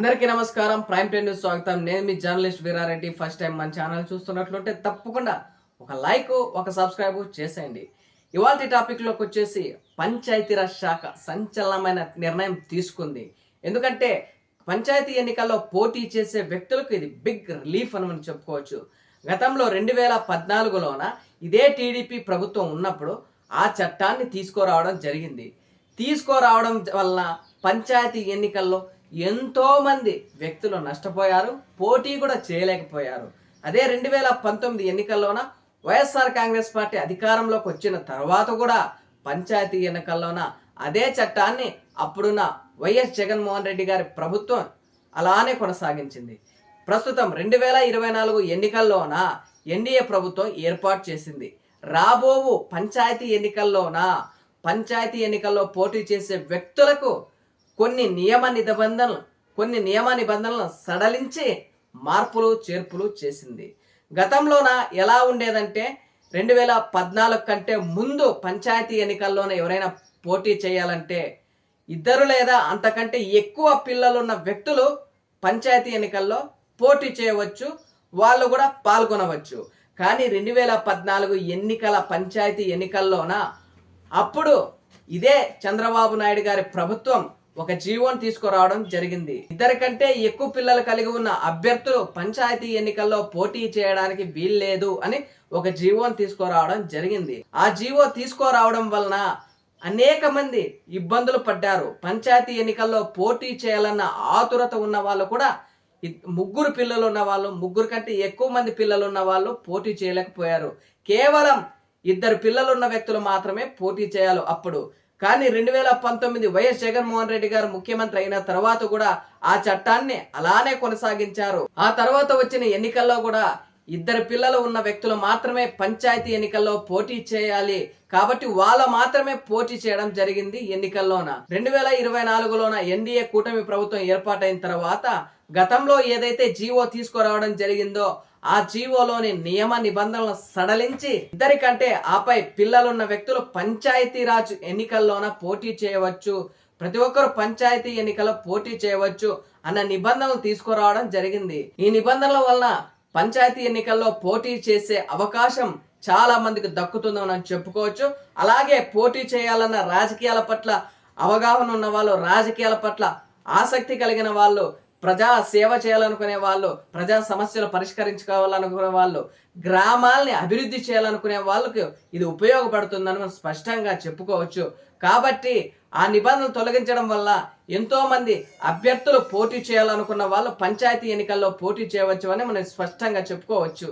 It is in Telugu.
అందరికీ నమస్కారం. ప్రైమ్ టెన్ న్యూస్ స్వాగతం. నేను మీ జర్నలిస్ట్ వీరారెడ్డి. ఫస్ట్ టైం మన ఛానల్ చూస్తున్నట్లుంటే తప్పకుండా ఒక లైక్ ఒక సబ్స్క్రైబ్ చేసేయండి. ఇవాళ టాపిక్లోకి వచ్చేసి పంచాయతీరాజ్ శాఖ సంచలనమైన నిర్ణయం తీసుకుంది. ఎందుకంటే పంచాయతీ ఎన్నికల్లో పోటీ చేసే వ్యక్తులకు ఇది బిగ్ రిలీఫ్ అని మనం చెప్పుకోవచ్చు. గతంలో రెండు వేల పద్నాలుగులోన ఇదే టీడీపీ ప్రభుత్వం ఉన్నప్పుడు ఆ చట్టాన్ని తీసుకురావడం జరిగింది. తీసుకురావడం వలన పంచాయతీ ఎన్నికల్లో ఎంతో మంది వ్యక్తులు నష్టపోయారు పోటీ కూడా చేయలేకపోయారు. అదే రెండు వేల పంతొమ్మిది ఎన్నికల్లోన వైఎస్ఆర్ కాంగ్రెస్ పార్టీ అధికారంలోకి వచ్చిన తర్వాత కూడా పంచాయతీ ఎన్నికల్లోన అదే చట్టాన్ని అప్పుడున్న వైఎస్ జగన్మోహన్ రెడ్డి గారి ప్రభుత్వం అలానే కొనసాగించింది. ప్రస్తుతం రెండు వేల ఇరవై నాలుగు ఎన్నికల్లోన ఎన్డీఏ ప్రభుత్వం ఏర్పాటు చేసింది. రాబోవు పంచాయతీ ఎన్నికల్లోన పంచాయతీ ఎన్నికల్లో పోటీ చేసే వ్యక్తులకు కొన్ని నియమ నిబంధనలు కొన్ని నియమ నిబంధనలను సడలించి మార్పులు చేర్పులు చేసింది. గతంలోన ఎలా ఉండేదంటే రెండు వేల పద్నాలుగు కంటే ముందు పంచాయతీ ఎన్నికల్లోనే ఎవరైనా పోటీ చేయాలంటే ఇద్దరు లేదా అంతకంటే ఎక్కువ పిల్లలున్న వ్యక్తులు పంచాయతీ ఎన్నికల్లో పోటీ చేయవచ్చు వాళ్ళు కూడా పాల్గొనవచ్చు. కానీ రెండు వేల పద్నాలుగు ఎన్నికల పంచాయతీ ఎన్నికల్లోన అప్పుడు ఇదే చంద్రబాబు నాయుడు గారి ప్రభుత్వం ఒక జీవోను తీసుకురావడం జరిగింది. ఇద్దరికంటే ఎక్కువ పిల్లలు కలిగి ఉన్న అభ్యర్థులు పంచాయతీ ఎన్నికల్లో పోటీ చేయడానికి వీల్లేదు అని ఒక జీవోను తీసుకురావడం జరిగింది. ఆ జీవో తీసుకురావడం వలన అనేక మంది ఇబ్బందులు పడ్డారు. పంచాయతీ ఎన్నికల్లో పోటీ చేయాలన్న ఆతురత ఉన్న వాళ్ళు కూడా ముగ్గురు పిల్లలు ఉన్న వాళ్ళు ముగ్గురు కంటే ఎక్కువ మంది పిల్లలు ఉన్న వాళ్ళు పోటీ చేయలేకపోయారు. కేవలం ఇద్దరు పిల్లలు ఉన్న వ్యక్తులు మాత్రమే పోటీ చేయాలి అప్పుడు. కానీ రెండు వేల పంతొమ్మిది వైఎస్ జగన్మోహన్ రెడ్డి గారు ముఖ్యమంత్రి అయిన తర్వాత కూడా ఆ చట్టాన్ని అలానే కొనసాగించారు. ఆ తర్వాత వచ్చిన ఎన్నికల్లో కూడా ఇద్దరు పిల్లలు ఉన్న వ్యక్తులు మాత్రమే పంచాయతీ ఎన్నికల్లో పోటీ చేయాలి. కాబట్టి వాళ్ళ మాత్రమే పోటీ చేయడం జరిగింది ఎన్నికల్లోన. రెండు వేల ఇరవై నాలుగులోన ఎన్డీఏ కూటమి ప్రభుత్వం ఏర్పాటైన తర్వాత గతంలో ఏదైతే జీవో తీసుకురావడం జరిగిందో ఆ జీవోలోని నియమ నిబంధనలను సడలించి ఇద్దరికంటే ఆపై పిల్లలున్న వ్యక్తులు పంచాయతీరాజ్ ఎన్నికల్లోన పోటీ చేయవచ్చు. ప్రతి ఒక్కరు పంచాయతీ ఎన్నికల్లో పోటీ చేయవచ్చు అన్న నిబంధనలు తీసుకురావడం జరిగింది. ఈ నిబంధనల వలన పంచాయతీ ఎన్నికల్లో పోటీ చేసే అవకాశం చాలా మందికి దక్కుతుందని మనం చెప్పుకోవచ్చు. అలాగే పోటీ చేయాలన్న రాజకీయాల పట్ల అవగాహన ఉన్న వాళ్ళు రాజకీయాల పట్ల ఆసక్తి కలిగిన వాళ్ళు ప్రజా సేవ చేయాలనుకునే వాళ్ళు ప్రజా సమస్యలు పరిష్కరించుకోవాలనుకునే వాళ్ళు గ్రామాల్ని అభివృద్ధి చేయాలనుకునే వాళ్ళకు ఇది ఉపయోగపడుతుందని మనం స్పష్టంగా చెప్పుకోవచ్చు. కాబట్టి ఆ నిబంధనలు తొలగించడం వల్ల ఎంతోమంది అభ్యర్థులు పోటీ చేయాలనుకున్న వాళ్ళు పంచాయతీ ఎన్నికల్లో పోటీ చేయవచ్చు అని మనం స్పష్టంగా చెప్పుకోవచ్చు.